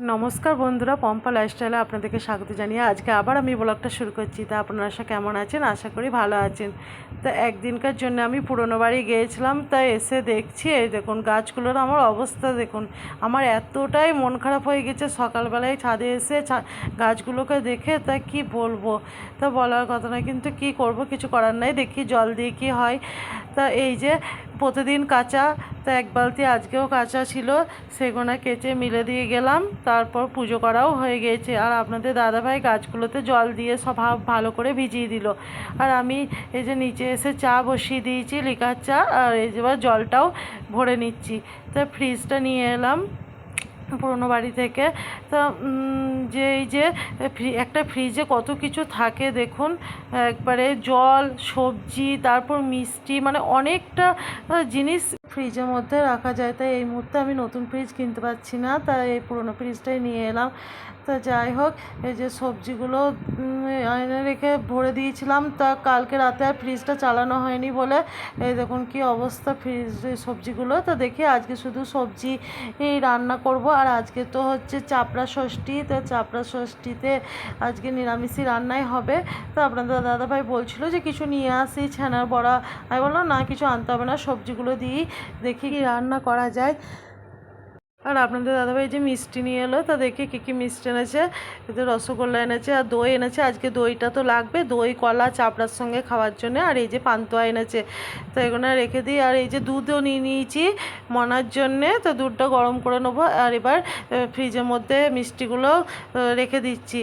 নমস্কার বন্ধুরা, পম্পা লাইফস্টাইলে আপনাদেরকে স্বাগত জানিয়ে আজকে আবার আমি ব্লগটা শুরু করছি। তা আপনারা সব কেমন আছেন? আশা করি ভালো আছেন। তা একদিনকার জন্য আমি পুরনো বাড়ি গিয়েছিলাম, তা এসে দেখছি, এই দেখুন গাছগুলোর আমার অবস্থা দেখুন। আমার এতটাই মন খারাপ হয়ে গেছে, সকালবেলায় ছাদে এসে গাছগুলোকে দেখে তা কি বলব? তা বলার কথা না, কিন্তু কি করব? কিছু করার নাই, দেখি জল দিয়ে কি হয়। তা এই যে, প্রতিদিন কাঁচা তা এক বালতি আজকেও কাঁচা ছিল সেগুলো কেচে মিলে দিয়ে গেলাম। তারপর পুজো করাও হয়ে গিয়েছে আর আপনাদের দাদাভাই গাছগুলোতে জল দিয়ে সব ভালো করে ভিজিয়ে দিল। আর আমি এই যে নিচে এসে চা বসিয়ে দিয়েছি, লিকার চা, আর এই যে জলটাও ভরে নিচ্ছি। তা ফ্রিজটা নিয়ে এলাম পুরোনো বাড়ি থেকে। তা যে এই যে একটা ফ্রিজে কত কিছু থাকে দেখুন। একবারে জল, সবজি, তারপর মিষ্টি মানে অনেকটা জিনিস ফ্রিজের মধ্যে রাখা যায়। তাই এই মুহূর্তে আমি নতুন ফ্রিজ কিনতে পারছি না। তাই এই পুরোনো ফ্রিজটাই নিয়ে এলাম। তা যাই হোক, এই যে সবজিগুলো এনে রেখে ভরে দিয়েছিলাম। তা কালকে রাতে আর ফ্রিজটা চালানো হয়নি বলে, এই দেখুন কি অবস্থা ফ্রিজ সবজিগুলো। তো দেখি আজকে শুধু সবজি রান্না করব। আর আজকে তো হচ্ছে চাপড়া ষষ্ঠী। তো চাপড়া ষষ্ঠীতে আজকে নিরামিষই রান্নাই হবে। তো আপনাদের দাদাভাই বলছিল যে কিছু নিয়ে আসি, ছানার বড়া। আমি বললাম, না, কিছু আনতে হবে না, সবজিগুলো দিয়েই দেখি কি রান্না করা যায়। আর আপনাদের দাদাভাই যে মিষ্টি নিয়ে এলো, তা দেখি কী কী মিষ্টি এনেছে? এতে রসগোল্লা এনেছে আর দই এনেছে। আজকে দইটা তো লাগবে, দই, কলা, চাপড়ার সঙ্গে খাওয়ার জন্য। আর এই যে পান্তুয়া এনেছে। তো এগুলো রেখে দিই। আর এই যে দুধও নিয়ে নিয়েছি মনার জন্যে। তো দুধটা গরম করে নেব। আর এবার ফ্রিজের মধ্যে মিষ্টিগুলো রেখে দিচ্ছি।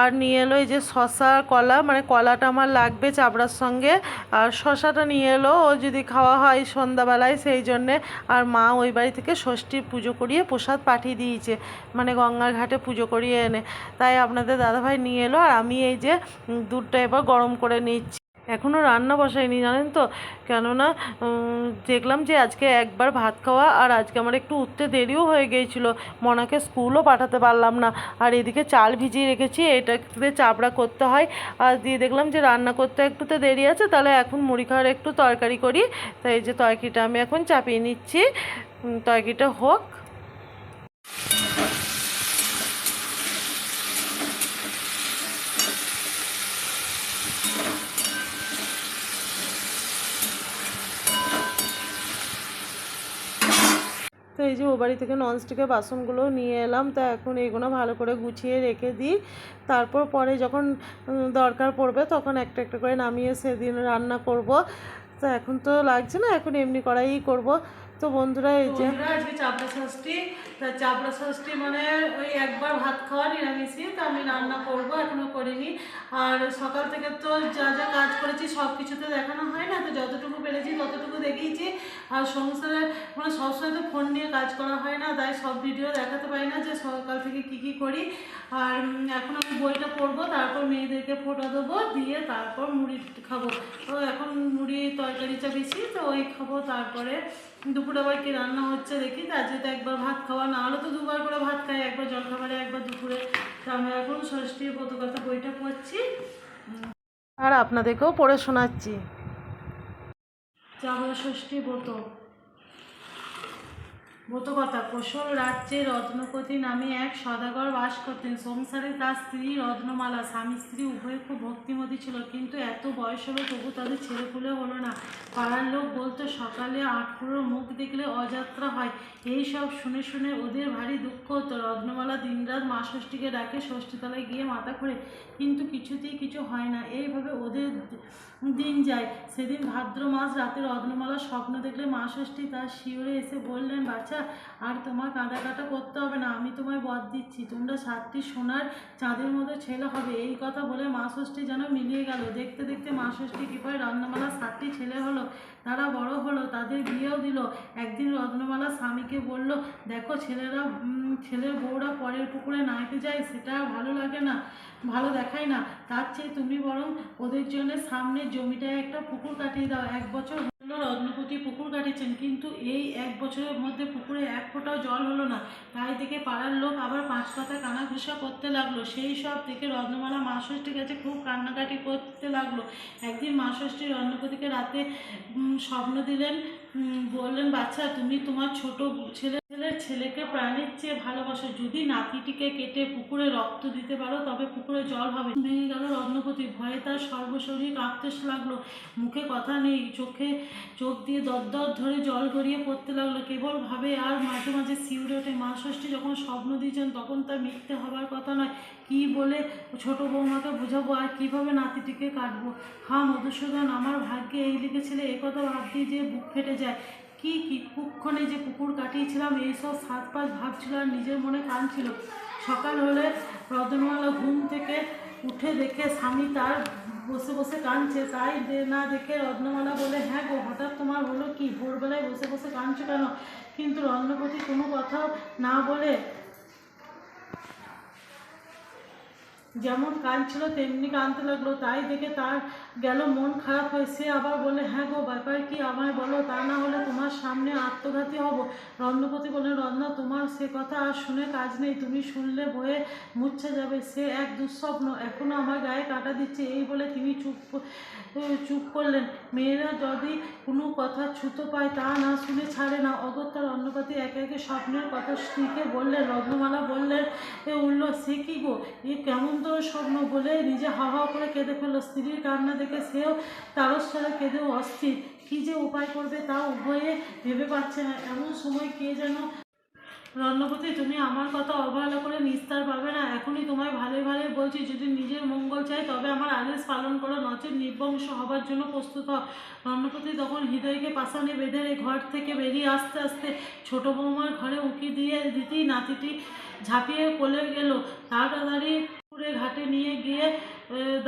আর নিয়ে এলো এই যে শশা কলা। মানে কলাটা আমার লাগবে চাপড়ার সঙ্গে। আর শশাটা নিয়ে এলো। ও যদি খাওয়া হয় সন্ধ্যাবেলায়, সেই জন্যে। আর মা ওই বাড়ি থেকে ষষ্ঠীর পুজো করিয়ে প্রসাদ পাঠিয়ে দিয়েছে। মানে গঙ্গার ঘাটে পুজো করিয়ে এনে। তাই আপনাদের দাদাভাই নিয়ে এলো আর আমি এই যে দুধটা এবার গরম করে নিচ্ছি। এখনও রান্না বসাইনি জানেন তো? কেননা দেখলাম যে আজকে একবার ভাত খাওয়া আর আজকে আমার একটু উঠতে দেরিও হয়ে গিয়েছিল। মনাকে স্কুলও পাঠাতে পারলাম না। আর এদিকে চাল ভিজিয়ে রেখেছি, এটাতে চাপড়া করতে হয়। আর দিয়ে দেখলাম যে রান্না করতে একটু তো দেরি আছে, তাহলে এখন মুড়ি খাওয়ার একটু তরকারি করি। তাই যে তরকারিটা আমি এখন চাপিয়ে নিচ্ছি। তরকারিটা হোক। তো এই যে ও বাড়ি থেকে ননস্টিকের বাসনগুলো নিয়ে এলাম, তা এখন এগুলো ভালো করে গুছিয়ে রেখে দিই। তারপর পরে যখন দরকার পড়বে তখন একটা একটা করে নামিয়ে সেদিন রান্না করব। তা এখন তো লাগছে না, এখন এমনি করাই করব। তো বন্ধুরা, এই যে। চাপড়া ষষ্ঠী তা চাপড়া ষষ্ঠী মানে ওই একবার ভাত খাওয়া নিরামিষই, তো আমি রান্না করব, এখনও করিনি। আর সকাল থেকে তো যা যা কাজ করেছি, সব কিছুতে দেখানো হয় না, তো যতটুকু পেরেছি ততটুকু দেখিয়েছি। আর সংসারে মানে সবসময় তো ফোন নিয়ে কাজ করা হয় না, তাই সব ভিডিও দেখাতে পারি না যে সকাল থেকে কি কি করি। আর এখন আমি বইটা পড়ব, তারপর মেয়েদেরকে ফোটো দেবো, দিয়ে তারপর মুড়ি খাব। তো এখন মুড়ি তরকারিটা বেশি, তো ওই খাব তারপরে দুপুরে আবার কি রান্না হচ্ছে দেখি আজকে তো একবার ভাত খাওয়া না হলে তো দুবার করে ভাত খাই, একবার জলখাবারে, একবার দুপুরে। তো আমরা এখন ষষ্ঠী প্রতকথা বইটা পড়ছি। আর আপনাদেরকেও পড়ে শোনাচ্ছি। যা হলো ষষ্ঠী ব্রত ব্রতকথা কোশল রাজ্যে রত্নপতি নামে এক সদাগর বাস করতেন। সংসারে তার স্ত্রী রত্নমালা। স্বামী স্ত্রী উভয় খুব ভক্তিমতী ছিল, কিন্তু এত বয়স হলো তবু তাদের ছেলে পুলে হলো না। পাড়ার লোক বলতো, সকালে আটপুরোর মুখ দেখলে অযাত্রা হয়। এই সব শুনে শুনে ওদের ভারী দুঃখ হতো। রত্নমালা দিনরাত মা ষষ্ঠীকে ডাকে ষষ্ঠীতলায় গিয়ে মাথা করে কিন্তু কিছুতেই কিছু হয় না। এইভাবে ওদের দিন যায়। সেদিন ভাদ্র মাস রাতে রত্নমালা স্বপ্ন দেখলে মা ষষ্ঠী তার শিওরে এসে বললেন বাচ্চা আর তোমার কাঁদা কাটা করতে হবে না, আমি তোমায় বদ দিচ্ছি। তোমরা সাতটি সোনার চাঁদের মতো ছেলে হবে। এই কথা বলে মা ষষ্ঠী যেন মিলিয়ে গেল। দেখতে দেখতে মা ষষ্ঠী কৃপায় রত্নমালা সাতটি ছেলে হলো। তারা বড় হলো, তাদের বিয়েও দিল। একদিন রত্নমালা স্বামীকে বলল, দেখো ছেলেরা ছেলের বউরা পরের পুকুরে নাইতে যায়, সেটা ভালো লাগে না, ভালো দেখায় না। তার চেয়ে তুমি বরং ওদের জন্য সামনে জমিটায় একটা পুকুর কাটিয়ে দাও। এক বছর রত্নপতি পুকুর কাটিয়েছেন কিন্তু এই এক বছরের মধ্যে পুকুরে এক ফোঁটাও জল হলো না। তাই দেখে পাড়ার লোক আবার পাঁচ পাতা কানাঘুষা করতে লাগল। সেই সব দেখে রত্নমালা মা ষষ্ঠীর কাছে খুব কান্নাকাটি করতে লাগল। একদিন মা ষষ্ঠীর রত্নপতিকে রাতে স্বপ্ন দিলেন বললেন, বাচ্চা, তুমি তোমার ছোট ছেলে ছেলের ছেলেকে প্রাণের চেয়ে ভালোবাসো, যদি নাতিটিকে কেটে পুকুরে রক্ত দিতে পারো, তবে পুকুরে জল হবে। ভেঙে গেল রত্নপতি। ভয়ে তার সর্বশরীর কাঁপতে লাগল। মুখে কথা নেই, চোখে চোখ দিয়ে দরদর ধরে জল গড়িয়ে পড়তে লাগল। কেবল ভাবে আর মাঝে মাঝে শিউরে ওঠে। মা ষষ্ঠী যখন স্বপ্ন দিয়েছেন, তখন তার মিথ্যে হবার কথা নয়। কি বলে ছোট বৌমাকে বোঝাবো? আর কীভাবে নাতিটিকে কাটবো? হা, মধুসূদন, আমার ভাগ্যে এই লিখেছিলে, এ কথা ভাবতেই যে বুক ফেটে যায়। কি কুক্ষণে যে পুকুর কাটিয়েছিলাম এইসব সাত পাঁচ ভাবছিল আর নিজের মনে কাঁদছিল। সকাল হলে রতনমালা ঘুম থেকে উঠে দেখে স্বামী তার বসে বসে কাঁদছে। তাই না দেখে রত্নমালা বলে হ্যাঁ গো, হঠাৎ তোমার হলো কি? ভোরবেলায় বসে বসে কাঁদছো কেন? কিন্তু রত্নপতি কোনো কথা না বলে যেমন কাঁদছিল, তেমনি কাঁদতে লাগল। তাই দেখে তার গেল, মন খারাপ হয়ে সে আবার বলে হ্যাঁ গো, ব্যাপার কি? আমায় বলো, তা না হলে তোমার সামনে আত্মঘাতী হব। রত্নপতি বললেন রত্না তোমার সে কথা আর শুনে কাজ নেই। তুমি শুনলে বয়ে মুচ্ছে যাবে। সে এক দুঃস্বপ্ন, এখনও আমার গায়ে কাটা দিচ্ছে। এই বলে তিনি চুপ চুপ করলেন। মেয়েরা যদি কোনো কথা ছুতো পায়, তা না শুনে ছাড়ে না। অগত্যা রত্নপতি একে একে স্বপ্নের কথা স্ত্রীকে বললেন, রত্নমালা বললেন, এ উঠল সে কি গো? এ কেমন তোর স্বপ্ন? বলে নিজে হা হা করে কেঁদে ফেলল। স্ত্রীর কান্না দেখে সেও তারস্বরে কেঁদেও অস্থির। কী যে উপায় করবে তা উভয়ে ভেবে পাচ্ছে না। এমন সময় কে যেন, রত্নপতি, তুমি আমার কথা অবহেলা করে নিস্তার পাবে না। এখনই তোমায় ভালোই ভালোই বলছি, যদি নিজের মঙ্গল চাই, তবে আমার আদেশ পালন করো, নচেত নির্বংশ হবার জন্য প্রস্তুত হও। রত্নপতি তখন হৃদয়কে পাশানে বেঁধে ঘর থেকে বেরিয়ে আসতে আসতে ছোট বৌমার ঘরে উঁকি দিয়ে দিতেই নাতিটি ঝাঁপিয়ে কোলে গেল। তাড়াতাড়ি পুকুরে ঘাটে নিয়ে গিয়ে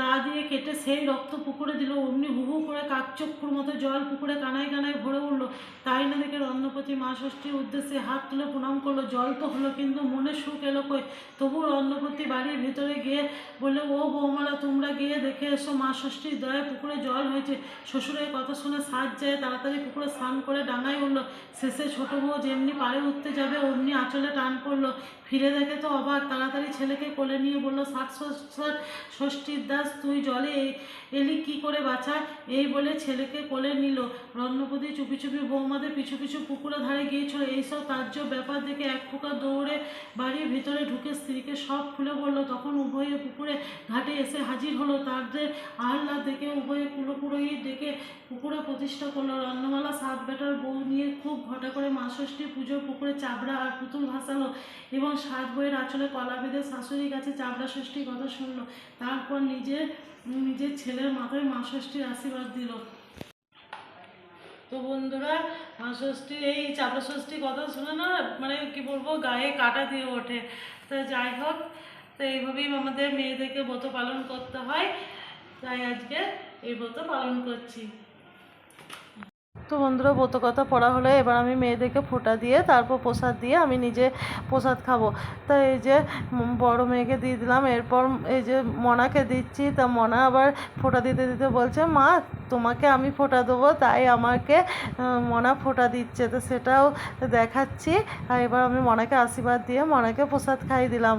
দা দিয়ে কেটে সেই রক্ত পুকুরে দিল, অমনি হু হু করে কাকচক্ষুর মতো জল পুকুরে কানায় কানায় ভরে উঠল। তাই না দেখে রন্নপতি মা ষষ্ঠীর উদ্দেশ্যে হাত তুলে প্রণাম করল। জল তো হলো, কিন্তু মনে সুখ এলো কই? তবু রন্নপতি বাড়ির ভিতরে গিয়ে বলে ও বৌমারা, তোমরা গিয়ে দেখে এসো, মা ষষ্ঠীর দয়ায় পুকুরে জল হয়েছে। শ্বশুরের কথা শুনে সাজ যায়, তাড়াতাড়ি পুকুরে স্নান করে ডাঙায় উঠল। শেষে ছোট বউ যেমনি পাড়ে উঠতে যাবে, অমনি আঁচলে টান পড়ল। ফিরে দেখে তো অবাক, তাড়াতাড়ি ছেলেকে কোলে নিয়ে বলল ষষ্ঠ- ষষ্ঠীর দাস, তুই জলে এলি, কি করে বাঁচা এই বলে ছেলেকে কোলে নিল। রত্নপতি চুপি চুপি বৌমাদের পিছু পিছু পুকুরে ধারে গিয়েছিল। এইসব তার্য ব্যাপার দেখে এক প্রকার দৌড়ে বাড়ির ভিতরে ঢুকে স্ত্রীকে সব খুলে বলল, তখন উভয়ে পুকুরে ঘাটে এসে হাজির হলো। তাদের আহ্লাদ দেখে উভয়ে কুলো কুলোপুরোহিত ডেকে পুকুরে প্রতিষ্ঠা করল। রত্নমালা সাত বেটার বউ নিয়ে খুব ঘটা করে মা ষষ্ঠী পুজোর পুকুরে চাবড়া আর পুতুল ভাসালো এবং সাত বইয়ের আঁচলে কলা বেঁধে শাশুড়ির কাছে চাবড়া ষষ্ঠীর কথা শুনলো। তারপর নিজের নিজের ছেলের মাথায় মা ষষ্ঠীর আশীর্বাদ দিল। তো বন্ধুরা, মা ষষ্ঠীর এই চাবড়া ষষ্ঠীর কথা শুনে না মানে কি বলব, গায়ে কাটা দিয়ে ওঠে। তো যাই হোক, তো এইভাবেই আমাদের মেয়েদেরকে ব্রত পালন করতে হয়। তাই আজকে এই ব্রত পালন করছি। তো বন্ধুরা ব্রত কথা পড়া হলে, এবার আমি মেয়েদেরকে ফোঁটা দিয়ে, তারপর প্রসাদ দিয়ে আমি নিজে প্রসাদ খাব। তা এই যে বড় মেয়েকে দিয়ে দিলাম, এরপর এই যে মনাকে দিচ্ছি, তা মনা আবার ফোঁটা দিতে দিতে বলছে, মা, তোমাকে আমি ফোঁটা দেবো, তাই আমাকে মনা ফোঁটা দিচ্ছে। তো সেটাও দেখাচ্ছি। আর এবার আমি মনাকে আশীর্বাদ দিয়ে মনাকে প্রসাদ খাইয়ে দিলাম।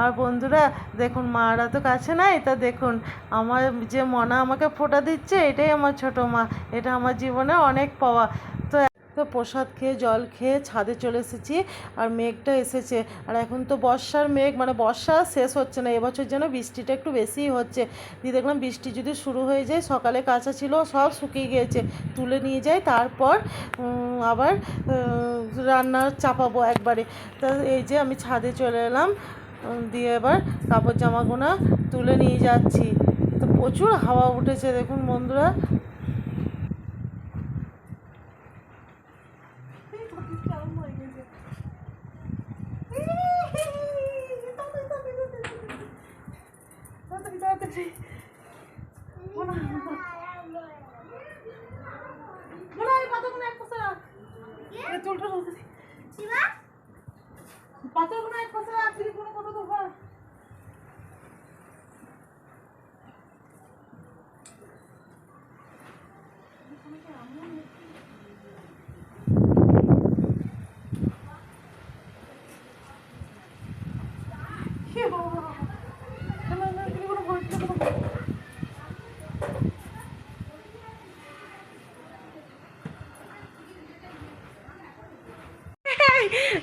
আর বন্ধুরা, দেখুন, মারা তো কাছে নাই, তা দেখুন, আমার যে মনা আমাকে ফোটা দিচ্ছে, এটাই আমার ছোট মা, এটা আমার জীবনে অনেক পাওয়া। তো তো প্রসাদ খেয়ে, জল খেয়ে ছাদে চলে এসেছি, আর মেঘটা এসেছে। আর এখন তো বর্ষার মেঘ মানে বর্ষা শেষ হচ্ছে না, এবছর যেন বৃষ্টিটা একটু বেশিই হচ্ছে। দিয়ে দেখলাম বৃষ্টি যদি শুরু হয়ে যায়, সকালে কাঁচা ছিল, সব শুকিয়ে গিয়েছে, তুলে নিয়ে যাই, তারপর আবার রান্না চাপাবো একবারে। তা এই যে আমি ছাদে চলে এলাম দিয়ে এবার কাপড় জামাগুলো তুলে নিয়ে যাচ্ছি। তো প্রচুর হাওয়া উঠেছে দেখুন বন্ধুরা। পাথরগুলো এক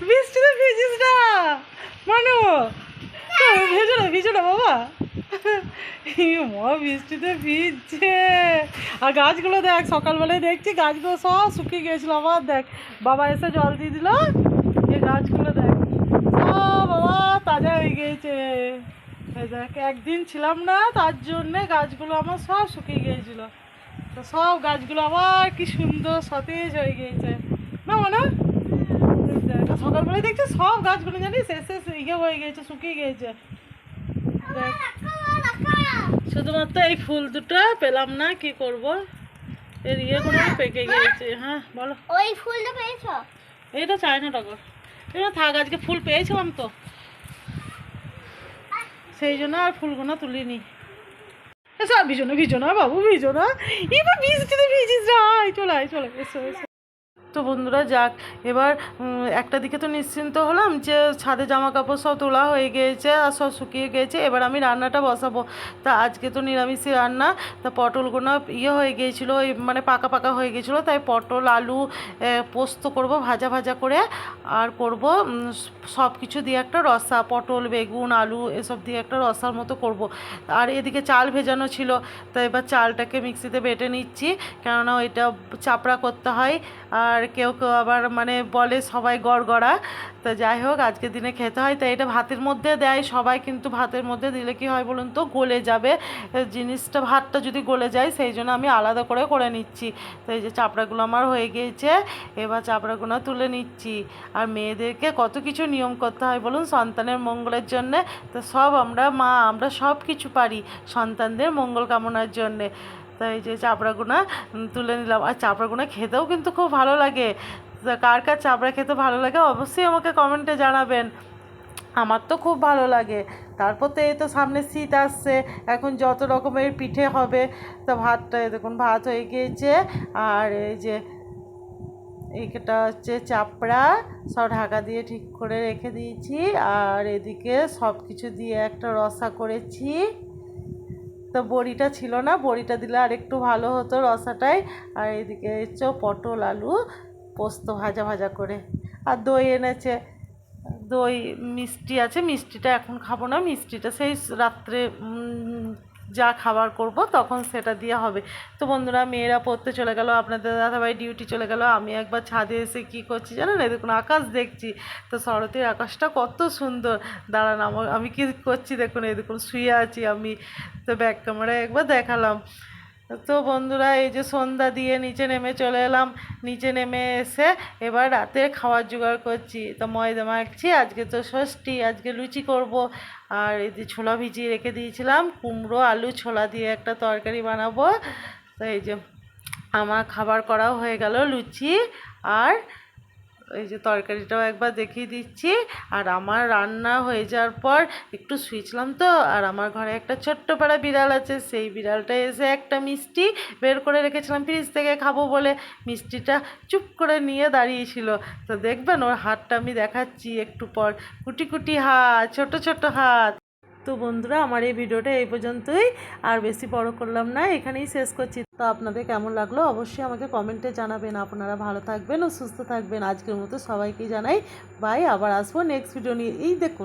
বৃষ্টিতে ভিজিস না। মানো। ভেজো না, ভিজো না, বাবা। ইয়ে, মা বৃষ্টিতে ভিজছে আর গাছগুলো দেখ, সকালবেলায় দেখছি গাছগুলো সব শুকিয়ে গেছিল আবার দেখ, বাবা এসে জল দিয়ে দিল। যে গাছগুলো দেখ, সব বাবা তাজা হয়ে গিয়েছে। দেখ, একদিন ছিলাম না, তার জন্যে গাছগুলো আমার সব শুকিয়ে গিয়েছিল। তো সব গাছগুলো আবার কি সুন্দর সতেজ হয়ে গিয়েছে। না, মনে? সকালবেলায় দেখছি সব গাছগুলো জানিস এসে এসে ইয়ে হয়ে গিয়েছে শুকিয়ে দেখ। শুধুমাত্র এই ফুল দুটো পেলাম না কি করব? এর ইয়েগুলো পেকে গিয়েছে হ্যাঁ বলো। ওই ফুলটা পেয়েছ? এইটা চাই না টগর। এটা থাক আজকে ফুল পেয়েছিলাম তো। সেই জন্য আর ফুলগুলো তুলিনি। সব ভিজো না ভিজো না বাবু ভিজো না। এবার বৃষ্টিতে ভিজিস না চলে আয় চলে এসো এসো। তো বন্ধুরা যাক, এবার একটা দিকে তো নিশ্চিন্ত হলাম যে ছাদে জামা কাপড় সব তোলা হয়ে গিয়েছে আর সব শুকিয়ে গিয়েছে এবার আমি রান্নাটা বসাবো। তা আজকে তো নিরামিষই রান্না, তা পটলগুলো ইয়ে হয়ে গিয়েছিল মানে পাকা পাকা হয়ে গিয়েছিল তাই পটল, আলু পোস্ত করব ভাজা ভাজা করে, আর করব সব কিছু দিয়ে একটা রসা, পটল, বেগুন, আলু, এসব দিয়ে একটা রসার মতো করব। আর এদিকে চাল ভেজানো ছিল, তো এবার চালটাকে মিক্সিতে বেটে নিচ্ছি, কেননা ওইটা চাপড়া করতে হয় আর কেউ কেউ আবার মানে বলে সবাই গড়গড়া। তো যাই হোক আজকের দিনে খেতে হয় তো এটা ভাতের মধ্যে দেয়। সবাই কিন্তু ভাতের মধ্যে দিলে কি হয় বলুন তো, গলে যাবে। জিনিসটা, ভাতটা যদি গলে যায়, সেই জন্য আমি আলাদা করে করে নিচ্ছি। তো এই যে চাপড়াগুলো আমার হয়ে গিয়েছে, এবার চাপড়াগুলো তুলে নিচ্ছি। আর মেয়েদেরকে কত কিছু নিয়ম করতে হয় বলুন, সন্তানের মঙ্গলের জন্যে। তো সব আমরা মা, আমরা সব কিছু পারি সন্তানদের মঙ্গল কামনার জন্যে। তো এই যে চাপড়াগুনা তুলে নিলাম। আর চাপড়া চাপড়াগুনা খেতেও কিন্তু খুব ভালো লাগে। কার কার চাপড়া খেতে ভালো লাগে অবশ্যই আমাকে কমেন্টে জানাবেন। আমার তো খুব ভালো লাগে। তারপর তো এই তো সামনে শীত আসছে, এখন যত রকমের পিঠে হবে, তো ভাতটা দেখুন, ভাত হয়ে গিয়েছে। আর এই যে এইটা হচ্ছে চাপড়া, সব ঢাকা দিয়ে ঠিক করে রেখে দিয়েছি। আর এদিকে সব কিছু দিয়ে একটা রসা করেছি। তো বড়িটা ছিল না, বড়িটা দিলে আর একটু ভালো হতো রসাটাই। আর এদিকে হচ্ছে পটল আলু, পোস্ত ভাজা ভাজা করে। আর দই এনেছে। দই মিষ্টি আছে, মিষ্টিটা এখন খাব না, মিষ্টিটা সেই রাত্রে যা খাবার করব তখন সেটা দিয়ে হবে। তো বন্ধুরা, মেয়েরা পড়তে চলে গেল, আপনাদের দাদাভাই ডিউটি চলে গেল, আমি একবার ছাদে এসে কি করছি জানেন? দেখুন, আকাশ দেখছি। তো শরতের আকাশটা কত সুন্দর। দাঁড়ান আমার আমি কি করছি দেখুন দেখুন, শুয়ে আছি আমি। তো ব্যাক ক্যামেরায় একবার দেখালাম। তো বন্ধুরা, এই যে সন্ধ্যা দিয়ে নিচে নেমে চলে এলাম। নিচে নেমে এসে এবার রাতে খাওয়ার জোগাড় করছি। তো ময়দা মাখছি, আজকে তো ষষ্ঠী, আজকে লুচি করব। আর এই যে ছোলা ভিজিয়ে রেখে দিয়েছিলাম, কুমড়ো, আলু, ছোলা দিয়ে একটা তরকারি বানাবো। তো এই যে আমার খাবার করাও হয়ে গেল লুচি। আর এই যে তরকারিটাও একবার দেখিয়ে দিচ্ছি। আর আমার রান্না হয়ে যাওয়ার পর একটু শুয়েছিলাম তো, আর আমার ঘরে একটা ছোট্ট পাড়া বিড়াল আছে, সেই বিড়ালটা এসে একটা মিষ্টি বের করে রেখেছিলাম ফ্রিজ থেকে খাব বলে। মিষ্টিটা চুপ করে নিয়ে দাঁড়িয়েছিল। তো দেখবেন ওর হাতটা আমি দেখাচ্ছি একটু পর। কুটি কুটি হাত, ছোট ছোট হাত। তো বন্ধুরা, আমার এই ভিডিওটা এই পর্যন্তই। আর বেশি বড় করলাম না, এখানেই শেষ করছি। তো আপনাদের কেমন লাগল অবশ্যই আমাকে কমেন্টে জানাবেন। আপনারা ভালো থাকবেন ও সুস্থ থাকবেন। আজকের মতো সবাইকে জানাই, বাই। আবার আসব নেক্সট ভিডিও নিয়ে। এই দেখুন।